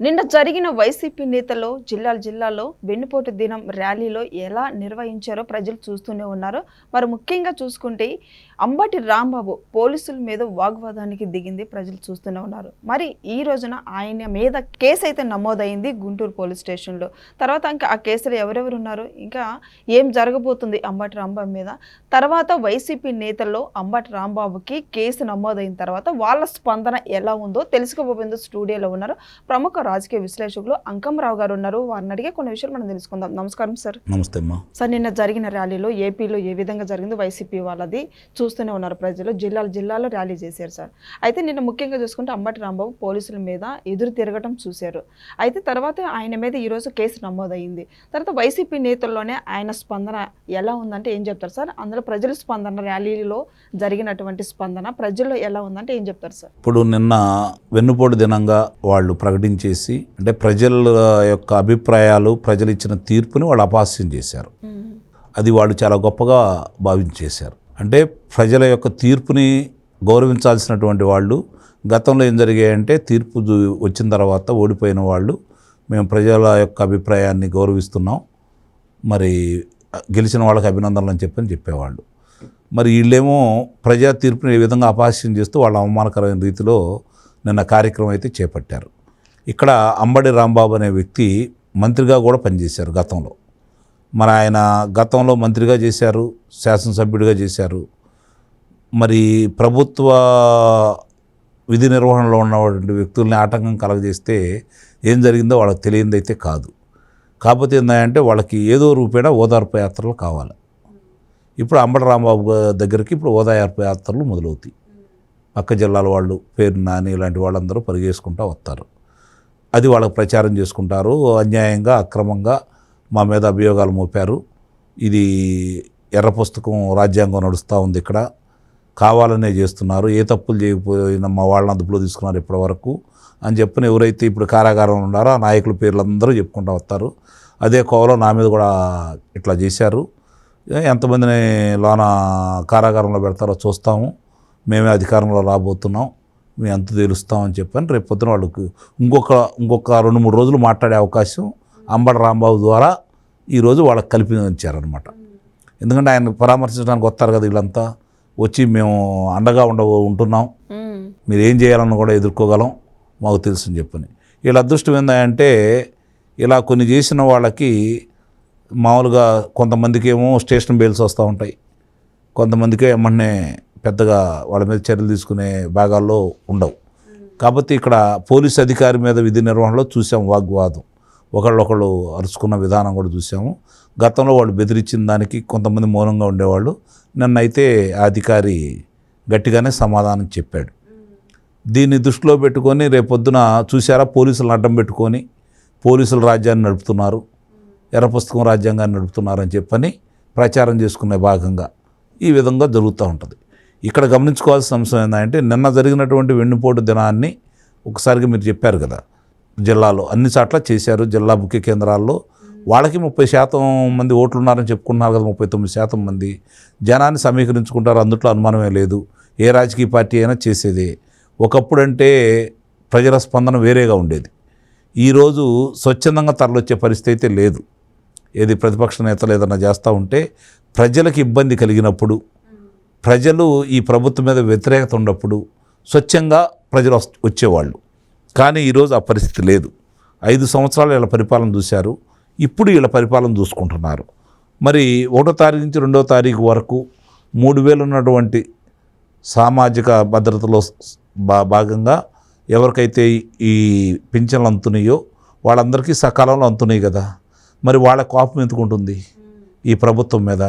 నిన్న జరిగిన వైసీపీ నేతలు జిల్లాల జిల్లాలో వెన్నుపోటు దినం ర్యాలీలో ఎలా నిర్వహించారో ప్రజలు చూస్తూనే ఉన్నారు. మరి ముఖ్యంగా చూసుకుంటే అంబటి రాంబాబు పోలీసుల మీద వాగ్వాదానికి దిగింది ప్రజలు చూస్తూనే ఉన్నారు. మరి ఈ రోజున ఆయన మీద కేసు అయితే నమోదైంది గుంటూరు పోలీస్ స్టేషన్లో. తర్వాత ఇంకా ఆ కేసులో ఎవరెవరు ఉన్నారు? ఇంకా ఏం జరగబోతుంది అంబటి రాంబాబు మీద? తర్వాత వైసీపీ నేతల్లో అంబటి రాంబాబుకి కేసు నమోదైన తర్వాత వాళ్ళ స్పందన ఎలా ఉందో తెలుసుకోబోయేందుకు స్టూడియోలో ఉన్నారు. ప్రముఖ రాజకీయ విశ్లేషకులు అంకమరావు గారు ఉన్నారు. వారిని అడిగే కొన్ని విషయాలు మనం తెలుసుకుందాం. నమస్కారం సార్. నమస్తే అమ్మా. సార్ నిన్న జరిగిన ర్యాలీలో ఏపీలో ఏ విధంగా జరిగిందో వైసీపీ వాళ్ళది చూస్తూనే ఉన్నారు ప్రజలు. జిల్లాల జిల్లాలో ర్యాలీ చేశారు సార్. అయితే నిన్న ముఖ్యంగా చూసుకుంటే అంబటి రాంబాబు పోలీసుల మీద ఎదురు తిరగటం చూశారు. అయితే తర్వాత ఆయన మీద ఈరోజు కేసు నమోదైంది తర్వాత వైసీపీ నేతల్లోనే ఆయన స్పందన ఎలా ఉందంటే ఏం చెప్తారు సార్? అందులో ప్రజల స్పందన ర్యాలీలో జరిగినటువంటి స్పందన ప్రజల్లో ఎలా ఉందంటే ఏం చెప్తారు సార్? ఇప్పుడు నిన్న వెన్నుపోటు దినంగా వాళ్ళు ప్రకటించేసి అంటే ప్రజల యొక్క అభిప్రాయాలు ప్రజలు ఇచ్చిన తీర్పుని వాళ్ళు అపహాస్యం చేశారు. అది వాళ్ళు చాలా గొప్పగా భావించేశారు. అంటే ప్రజల యొక్క తీర్పుని గౌరవించాల్సినటువంటి వాళ్ళు గతంలో ఏం జరిగాయంటే తీర్పు వచ్చిన తర్వాత ఓడిపోయిన వాళ్ళు మేము ప్రజల యొక్క అభిప్రాయాన్ని గౌరవిస్తున్నాం మరి గెలిచిన వాళ్ళకి అభినందనలు అని చెప్పని చెప్పేవాళ్ళు. మరి వీళ్ళేమో ప్రజా తీర్పుని ఏ విధంగా అపహాస్యం చేస్తూ వాళ్ళ అవమానకరమైన రీతిలో నిన్న కార్యక్రమం అయితే చేపట్టారు. ఇక్కడ అంబడి రాంబాబు అనే వ్యక్తి మంత్రిగా కూడా పనిచేశారు గతంలో. మరి ఆయన గతంలో మంత్రిగా చేశారు శాసనసభ్యుడిగా చేశారు. మరి ప్రభుత్వ విధి నిర్వహణలో ఉన్నటువంటి వ్యక్తుల్ని ఆటంకం కలగజేస్తే ఏం జరిగిందో వాళ్ళకి తెలియంది అయితే కాదు. కాకపోతే ఏంటంటే వాళ్ళకి ఏదో రూపేణ ఓదార్పు యాత్రలు కావాలి. ఇప్పుడు అంబడ రాంబాబు దగ్గరికి ఇప్పుడు ఓదార్పు యాత్రలు మొదలవుతాయి. పక్క జిల్లాల వాళ్ళు పేరు నాని ఇలాంటి వాళ్ళందరూ పరిగేసుకుంటూ వస్తారు. అది వాళ్ళకి ప్రచారం చేసుకుంటారు. అన్యాయంగా అక్రమంగా మా మీద అభియోగాలు మోపారు. ఇది ఎర్ర పుస్తకం రాజ్యాంగం నడుస్తూ ఉంది ఇక్కడ. కావాలనే చేస్తున్నారు. ఏ తప్పులు చేయకపోయినా మా వాళ్ళని అదుపులో తీసుకున్నారు ఇప్పటి వరకు అని చెప్పిన ఎవరైతే ఇప్పుడు కారాగారంలో ఉన్నారో ఆ నాయకుల పేర్లు అందరూ చెప్పుకుంటూ వస్తారు. అదే కోవలో నా మీద కూడా ఇట్లా చేశారు. ఎంతమందిని లోన కారాగారంలో పెడతారో చూస్తాము. మేమే అధికారంలో రాబోతున్నాం. మేము ఎంత తెలుస్తామని చెప్పని రేపు పొద్దున వాళ్ళకి ఇంకొక ఇంకొక రెండు మూడు రోజులు మాట్లాడే అవకాశం అంబటి రాంబాబు ద్వారా ఈరోజు వాళ్ళకి కల్పించారనమాట ఎందుకంటే ఆయన పరామర్శించడానికి వస్తారు కదా వీళ్ళంతా. వచ్చి మేము అండగా ఉండ ఉంటున్నాం. మీరు ఏం చేయాలన్నా కూడా ఎదుర్కోగలం మాకు తెలుసు అని చెప్పని. వీళ్ళ అదృష్టం ఏంటంటే ఇలా కొన్ని చేసిన వాళ్ళకి మామూలుగా కొంతమందికి ఏమో స్టేషన్ బెయిల్స్ వస్తూ ఉంటాయి. కొంతమందికి ఏమన్నా పెద్దగా వాళ్ళ మీద చర్యలు తీసుకునే భాగాల్లో ఉండవు. కాబట్టి ఇక్కడ పోలీస్ అధికారి మీద విధి నిర్వహణలో చూసాం వాగ్వాదం. ఒకళ్ళొకళ్ళు అరుచుకున్న విధానం కూడా చూసాము. గతంలో వాళ్ళు బెదిరించిన దానికి కొంతమంది మౌనంగా ఉండేవాళ్ళు. నన్నైతే ఆ అధికారి గట్టిగానే సమాధానం చెప్పాడు. దీన్ని దృష్టిలో పెట్టుకొని రేపొద్దున చూసారా పోలీసులను అడ్డం పెట్టుకొని పోలీసులు రాజ్యాన్ని నడుపుతున్నారు. ఎర్ర పుస్తకం రాజ్యాంగాన్ని నడుపుతున్నారని చెప్పని ప్రచారం చేసుకునే భాగంగా ఈ విధంగా జరుగుతూ ఉంటుంది. ఇక్కడ గమనించుకోవాల్సిన అంశం ఏంటంటే నిన్న జరిగినటువంటి వెన్నుపోటు దినాన్ని ఒకసారిగా మీరు చెప్పారు కదా జిల్లాలో అన్ని చోట్ల చేశారు జిల్లా ముఖ్య కేంద్రాల్లో వాళ్ళకి ముప్పై శాతం మంది ఓట్లు ఉన్నారని చెప్పుకున్నారు కదా ముప్పై తొమ్మిది శాతం మంది. జనాన్ని సమీకరించుకుంటారు అందుట్లో అనుమానమే లేదు. ఏ రాజకీయ పార్టీ అయినా చేసేదే. ఒకప్పుడంటే ప్రజల స్పందన వేరేగా ఉండేది. ఈరోజు స్వచ్ఛందంగా తరలొచ్చే పరిస్థితి అయితే లేదు. ఏది ప్రతిపక్ష నేతలు ఏదైనా చేస్తూ ఉంటే ప్రజలకు ఇబ్బంది కలిగినప్పుడు ప్రజలు ఈ ప్రభుత్వం మీద వ్యతిరేకత ఉన్నప్పుడు స్వచ్ఛంగా ప్రజలు వచ్చేవాళ్ళు. కానీ ఈరోజు ఆ పరిస్థితి లేదు. ఐదు సంవత్సరాలు వీళ్ళ పరిపాలన చూశారు. ఇప్పుడు వీళ్ళ పరిపాలన చూసుకుంటున్నారు. మరి ఒకటో తారీఖు నుంచి రెండో తారీఖు వరకు మూడు వేలు ఉన్నటువంటి సామాజిక భద్రతలో బా భా భాగంగా ఎవరికైతే ఈ పింఛన్లు అందుతున్నాయో వాళ్ళందరికీ సకాలంలో అందుతున్నాయి కదా. మరి వాళ్ళ కోపం ఎందుకుంటుంది ఈ ప్రభుత్వం మీద.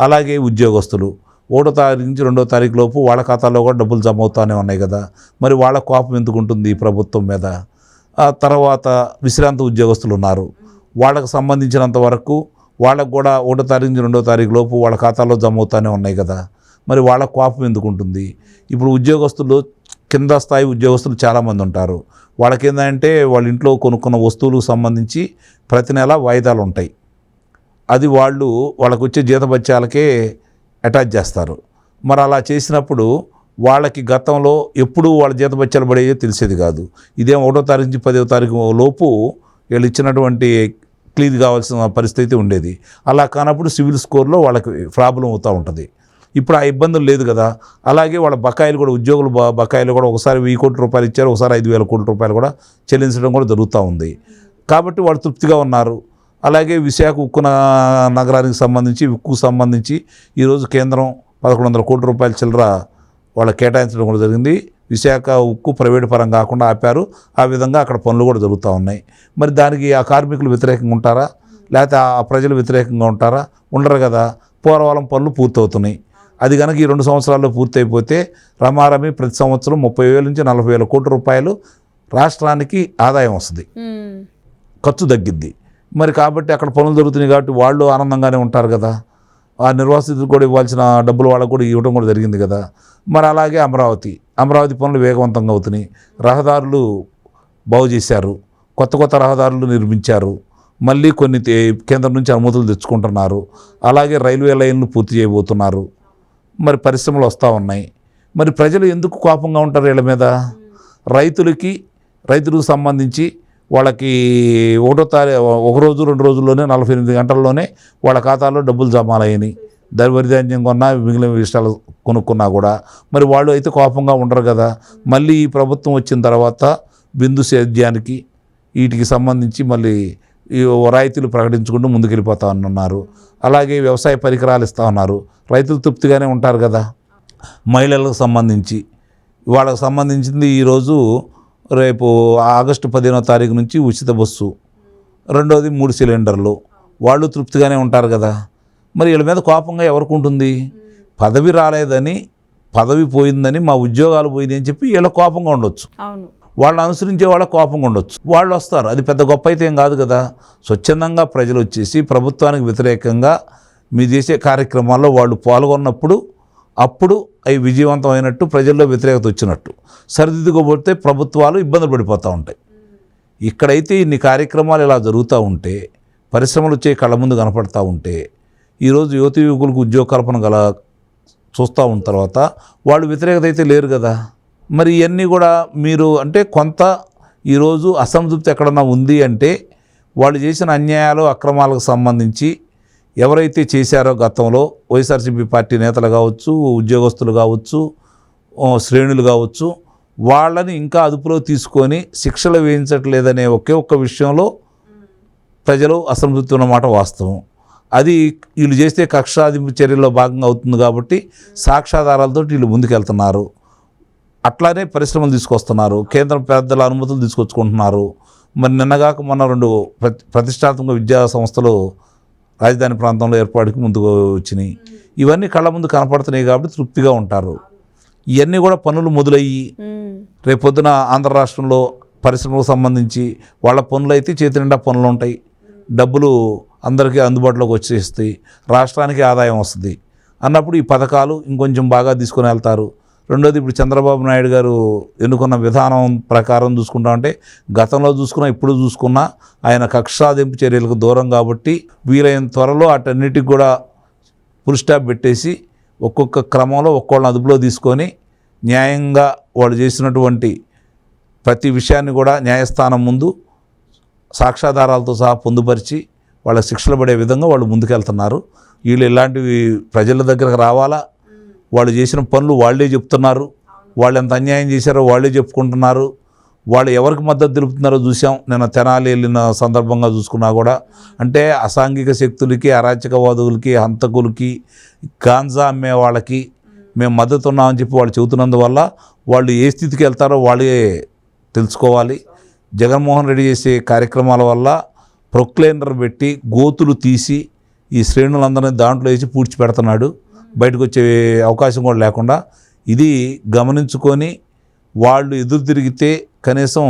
అలాగే ఉద్యోగస్తులు. ఒకటో తారీఖు నుంచి రెండో తారీఖు లోపు వాళ్ళ ఖాతాలో కూడా డబ్బులు జమ అవుతానే ఉన్నాయి కదా. మరి వాళ్ళ కోపం ఎందుకు ఉంటుంది ఈ ప్రభుత్వం మీద? ఆ తర్వాత విశ్రాంత ఉద్యోగస్తులు ఉన్నారు. వాళ్ళకు సంబంధించినంత వరకు వాళ్ళకు కూడా ఒకటో తారీఖు నుంచి రెండో తారీఖు లోపు వాళ్ళ ఖాతాలో జమ అవుతానే ఉన్నాయి కదా. మరి వాళ్ళ కోపం ఎందుకు ఉంటుంది? ఇప్పుడు ఉద్యోగస్తులు కింద స్థాయి ఉద్యోగస్తులు చాలామంది ఉంటారు. వాళ్ళకేందంటే వాళ్ళ ఇంట్లో కొనుక్కున్న వస్తువులకు సంబంధించి ప్రతి నెల వాయిదాలు ఉంటాయి. అది వాళ్ళు వాళ్ళకు వచ్చే జీతభత్యాలకే అటాచ్ చేస్తారు. మరి అలా చేసినప్పుడు వాళ్ళకి గతంలో ఎప్పుడు వాళ్ళ జీతబత్యాలు పడేయో తెలిసేది కాదు. ఇదేం ఒకటో తారీఖు నుంచి పదో తారీఖు లోపు వీళ్ళు ఇచ్చినటువంటి క్లీన్ కావాల్సిన పరిస్థితి ఉండేది. అలా కానప్పుడు సివిల్ స్కోర్లో వాళ్ళకి ప్రాబ్లం అవుతూ ఉంటుంది. ఇప్పుడు ఆ ఇబ్బందులు లేదు కదా. అలాగే వాళ్ళ బకాయిలు కూడా ఉద్యోగులు బకాయిలు కూడా ఒకసారి వెయ్యి కోట్ల రూపాయలు ఇచ్చారు ఒకసారి ఐదు వేల కోట్ల రూపాయలు కూడా చెల్లించడం కూడా జరుగుతూ ఉంది. కాబట్టి వాళ్ళు తృప్తిగా ఉన్నారు. అలాగే విశాఖ ఉక్కు నగరానికి సంబంధించి ఉక్కుకు సంబంధించి ఈరోజు కేంద్రం పదకొండు వందల కోట్ల రూపాయల చిల్లర వాళ్ళకి కేటాయించడం కూడా జరిగింది. విశాఖ ఉక్కు ప్రైవేట్ పరం కాకుండా ఆపారు. ఆ విధంగా అక్కడ పనులు కూడా జరుగుతూ ఉన్నాయి. మరి దానికి ఆ కార్మికులు వ్యతిరేకంగా ఉంటారా? లేకపోతే ఆ ప్రజలు వ్యతిరేకంగా ఉంటారా? ఉండరు కదా. పోలవరం పనులు పూర్తవుతున్నాయి. అది కనుక ఈ రెండు సంవత్సరాల్లో పూర్తయిపోతే రమారమి ప్రతి సంవత్సరం ముప్పై వేల నుంచి నలభై వేల కోట్ల రూపాయలు రాష్ట్రానికి ఆదాయం వస్తుంది. ఖర్చు తగ్గిద్ది. మరి కాబట్టి అక్కడ పనులు దొరుకుతున్నాయి కాబట్టి వాళ్ళు ఆనందంగానే ఉంటారు కదా. ఆ నిర్వాసితులు కూడా ఇవ్వాల్సిన డబ్బులు వాళ్ళకు కూడా ఇవ్వడం కూడా జరిగింది కదా. మరి అలాగే అమరావతి అమరావతి పనులు వేగవంతంగా అవుతున్నాయి. రహదారులు బాగు చేశారు. కొత్త కొత్త రహదారులు నిర్మించారు. మళ్ళీ కొన్ని కేంద్రం నుంచి అనుమతులు తెచ్చుకుంటున్నారు. అలాగే రైల్వే లైన్లు పూర్తి చేయబోతున్నారు. మరి పరిశ్రమలు వస్తూ ఉన్నాయి. మరి ప్రజలు ఎందుకు కోపంగా ఉంటారు వీళ్ళ మీద? రైతులకి రైతులకు సంబంధించి వాళ్ళకి ఒకటో తారీ ఒక రోజు రెండు రోజుల్లోనే నలభై ఎనిమిది గంటల్లోనే వాళ్ళ ఖాతాలో డబ్బులు జమాలయ్యాయి దాని వరి ధాన్యం కొన్నా మిగిలిన విషయాలు కొనుక్కున్నా కూడా. మరి వాళ్ళు అయితే కోపంగా ఉండరు కదా. మళ్ళీ ఈ ప్రభుత్వం వచ్చిన తర్వాత బిందు సేద్యానికి వీటికి సంబంధించి మళ్ళీ ఈ రాయితీలు ప్రకటించుకుంటూ ముందుకెళ్ళిపోతా ఉన్నారు అలాగే వ్యవసాయ పరికరాలు ఇస్తూ ఉన్నారు రైతులు తృప్తిగానే ఉంటారు కదా. మహిళలకు సంబంధించి. వాళ్ళకు సంబంధించింది ఈరోజు రేపు ఆగస్టు పదిహేనో తారీఖు నుంచి ఉచిత బస్సు. రెండోది మూడు సిలిండర్లు. వాళ్ళు తృప్తిగానే ఉంటారు కదా. మరి వీళ్ళ మీద కోపంగా ఎవరికి ఉంటుంది? పదవి రాలేదని పదవి పోయిందని మా ఉద్యోగాలు పోయింది అని చెప్పి వీళ్ళ కోపంగా ఉండొచ్చు. వాళ్ళు అనుసరించే వాళ్ళ కోపంగా ఉండొచ్చు. వాళ్ళు వస్తారు. అది పెద్ద గొప్ప అయితే ఏం కాదు కదా. స్వచ్ఛందంగా ప్రజలు వచ్చేసి ప్రభుత్వానికి వ్యతిరేకంగా మీ చేసే కార్యక్రమాల్లో వాళ్ళు పాల్గొన్నప్పుడు అప్పుడు అవి విజయవంతమైనట్టు ప్రజల్లో వ్యతిరేకత వచ్చినట్టు. సరిదిద్దుకోబోతే ప్రభుత్వాలు ఇబ్బందులు పడిపోతూ ఉంటాయి. ఇక్కడైతే ఇన్ని కార్యక్రమాలు ఇలా జరుగుతూ ఉంటే పరిశ్రమలు వచ్చే కళ్ళ ముందు కనపడతా ఉంటే ఈరోజు యువతి యువకులకు ఉద్యోగ కల్పన గల చూస్తూ ఉన్న తర్వాత వాళ్ళు వ్యతిరేకత అయితే లేరు కదా. మరి ఇవన్నీ కూడా మీరు అంటే కొంత ఈరోజు అసంతృప్తి ఎక్కడన్నా ఉంది అంటే వాళ్ళు చేసిన అన్యాయాలు అక్రమాలకు సంబంధించి ఎవరైతే చేశారో గతంలో వైఎస్ఆర్సీపీ పార్టీ నేతలు కావచ్చు ఉద్యోగస్తులు కావచ్చు శ్రేణులు కావచ్చు వాళ్ళని ఇంకా అదుపులో తీసుకొని శిక్షలు వేయించట్లేదనే ఒకే ఒక్క విషయంలో ప్రజలు అసంతృప్తి ఉన్నమాట వాస్తవం. అది వీళ్ళు చేస్తే కక్షాదింపు చర్యల్లో భాగంగా అవుతుంది కాబట్టి సాక్ష్యాధారాలతో వీళ్ళు ముందుకెళ్తున్నారు. అట్లానే పరిశ్రమలు తీసుకొస్తున్నారు. కేంద్రం పెద్దల అనుమతులు తీసుకొచ్చుకుంటున్నారు. మరి నిన్నగాక మొన్న రెండు ప్రతి ప్రతిష్టాత్మక విద్యా సంస్థలు రాజధాని ప్రాంతంలో ఏర్పాటుకి ముందుకు వచ్చినాయి. ఇవన్నీ కళ్ళ ముందు కనపడుతున్నాయి కాబట్టి తృప్తిగా ఉంటారు. ఇవన్నీ కూడా పనులు మొదలయ్యి రేపొద్దున ఆంధ్ర రాష్ట్రంలో పరిశ్రమలకు సంబంధించి వాళ్ళ పనులు అయితే చేతి నిండా పనులు ఉంటాయి. డబ్బులు అందరికీ అందుబాటులోకి వచ్చేస్తాయి. రాష్ట్రానికి ఆదాయం వస్తుంది. అన్నప్పుడు ఈ పథకాలు ఇంకొంచెం బాగా తీసుకొని వెళ్తారు. రెండోది ఇప్పుడు చంద్రబాబు నాయుడు గారు ఎన్నుకున్న విధానం ప్రకారం చూసుకుంటా అంటే గతంలో చూసుకున్నా ఇప్పుడు చూసుకున్నా ఆయన కక్షాదింపు చర్యలకు దూరం కాబట్టి వీలైన త్వరలో అటన్నిటికి కూడా ఫుల్ స్టాప్ పెట్టేసి ఒక్కొక్క క్రమంలో ఒక్కోళ్ళని అదుపులో తీసుకొని న్యాయంగా వాళ్ళు చేసినటువంటి ప్రతి విషయాన్ని కూడా న్యాయస్థానం ముందు సాక్ష్యాధారాలతో సహా పొందుపరిచి వాళ్ళ శిక్షలు పడే విధంగా వాళ్ళు ముందుకెళ్తున్నారు. వీళ్ళు ఇలాంటివి ప్రజల దగ్గరకు రావాలా? వాళ్ళు చేసిన పనులు వాళ్ళే చెప్తున్నారు. వాళ్ళు ఎంత అన్యాయం చేశారో వాళ్ళే చెప్పుకుంటున్నారు. వాళ్ళు ఎవరికి మద్దతు తెలుపుతున్నారో చూసాం నేను తెనాలి వెళ్ళిన సందర్భంగా చూసుకున్నా కూడా. అంటే అసాంఘిక శక్తులకి అరాచకవాదులకి హంతకులకి గాంజా అమ్మే వాళ్ళకి మేము మద్దతు ఉన్నామని చెప్పి వాళ్ళు చెబుతున్నందువల్ల వాళ్ళు ఏ స్థితికి వెళ్తారో వాళ్ళే తెలుసుకోవాలి. జగన్మోహన్ రెడ్డి చేసే కార్యక్రమాల వల్ల ప్రొక్లైనర్ పెట్టి గోతులు తీసి ఈ శ్రేణులందరినీ దాంట్లో వేసి పూడ్చిపెడుతున్నాడు. బయటకు వచ్చే అవకాశం కూడా లేకుండా ఇది గమనించుకొని వాళ్ళు ఎదురు తిరిగితే కనీసం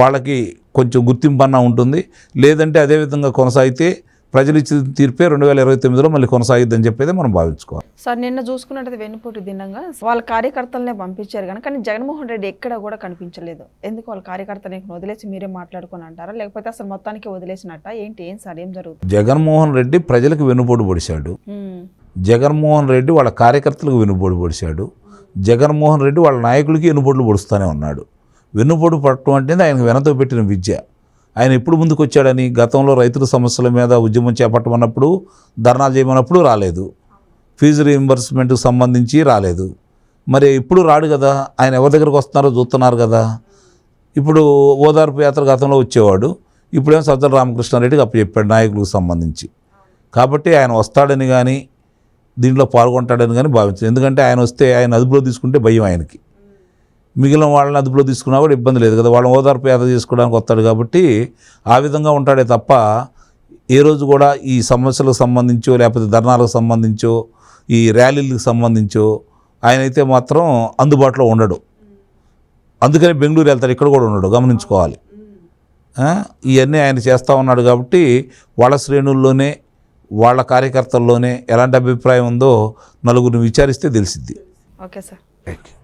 వాళ్ళకి కొంచెం గుర్తింపు అన్న ఉంటుంది. లేదంటే అదే విధంగా కొనసాగితే ప్రజలు ఇచ్చిన తీర్పే రెండు వేల ఇరవై తొమ్మిదిలో మళ్ళీ కొనసాగిద్దని చెప్పేది మనం భావించుకోవాలి. సార్ నిన్న చూసుకున్నట్టు వెన్నుపోటు దినంగా వాళ్ళ కార్యకర్తలనే పంపించారు కానీ కానీ జగన్మోహన్ రెడ్డి ఎక్కడ కూడా కనిపించలేదు. ఎందుకు వాళ్ళ కార్యకర్తని వదిలేసి మీరే మాట్లాడుకొని అంటారా? లేకపోతే అసలు మొత్తానికి వదిలేసినట్ట? ఏంటి ఏం సార్ ఏం జరుగుతుంది? జగన్మోహన్ రెడ్డి ప్రజలకు వెన్నుపోటు పొడిచాడు. జగన్మోహన్ రెడ్డి వాళ్ళ కార్యకర్తలకు వెనుబడి పొడిచాడు. జగన్మోహన్ రెడ్డి వాళ్ళ నాయకులకి వెన్నుపోట్లు పొడుస్తూనే ఉన్నాడు. వెన్నుపోటు పడటం అంటే ఆయనకు వెనతో పెట్టిన విద్య. ఆయన ఎప్పుడు ముందుకు వచ్చాడని గతంలో రైతుల సమస్యల మీద ఉద్యమం చేపట్టమన్నప్పుడు ధర్నాలు చేయమన్నప్పుడు రాలేదు. ఫీజు రీయింబర్స్మెంట్కి సంబంధించి రాలేదు. మరి ఇప్పుడు రాడు కదా. ఆయన ఎవరి దగ్గరకు వస్తున్నారో చూస్తున్నారు కదా. ఇప్పుడు ఓదార్పు యాత్ర గతంలో వచ్చేవాడు. ఇప్పుడేమో సజ్జల రామకృష్ణారెడ్డికి అప్పచెప్పాడు నాయకులకు సంబంధించి. కాబట్టి ఆయన వస్తాడని కానీ దీంట్లో పాల్గొంటాడని కానీ భావించారు ఎందుకంటే ఆయన వస్తే ఆయన అదుపులో తీసుకుంటే భయం ఆయనకి. మిగిలిన వాళ్ళని అదుపులో తీసుకున్నా కూడా ఇబ్బంది లేదు కదా. వాళ్ళని ఓదార్పు యాత్ర చేసుకోవడానికి వస్తాడు కాబట్టి ఆ విధంగా ఉంటాడే తప్ప ఏ రోజు కూడా ఈ సమస్యలకు సంబంధించో లేకపోతే ధర్నాలకు సంబంధించో ఈ ర్యాలీలకు సంబంధించో ఆయన అయితే మాత్రం అందుబాటులో ఉండడు. అందుకని బెంగళూరు వెళ్తాడు ఇక్కడ కూడా ఉండడు. గమనించుకోవాలి. ఇవన్నీ ఆయన చేస్తూ ఉన్నాడు కాబట్టి వాళ్ళ శ్రేణుల్లోనే వాళ్ళ కార్యకర్తల్లోనే ఎలాంటి అభిప్రాయం ఉందో నలుగురిని విచారిస్తే తెలిసిద్ది. Okay sir. Thank you